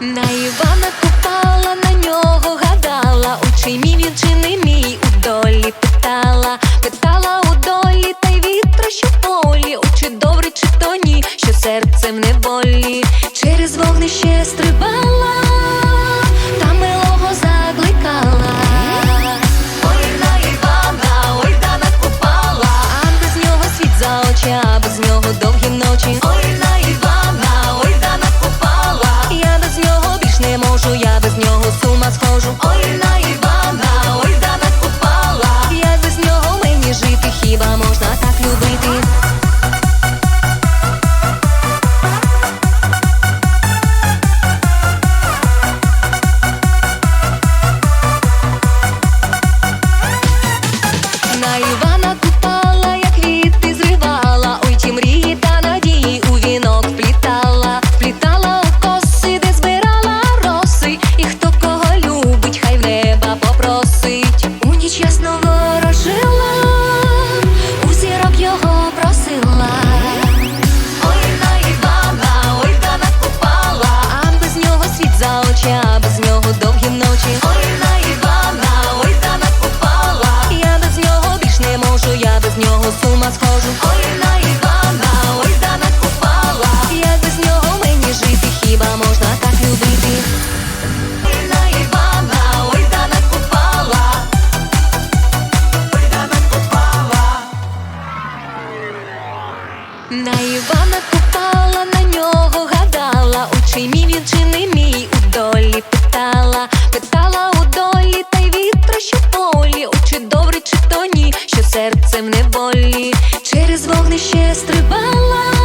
На Івана купала, на нього гадала, Учий мій він чи не мій у долі питала, питала у долі, та й вітра, що полі, Учи добре, чи то ні, що серцем не болі, через вогнище стрибала, та милого закликала. Ой на Івана, ой, Дана купала, а без нього світ за очі, а без нього довгі ночі. На Івана купала, на нього гадала, у чий мій він чи не мій у долі питала, питала у долі, та й вітра, що полі, у чи добре, чи то ні, що серцем не болі, через вогнище стрибала,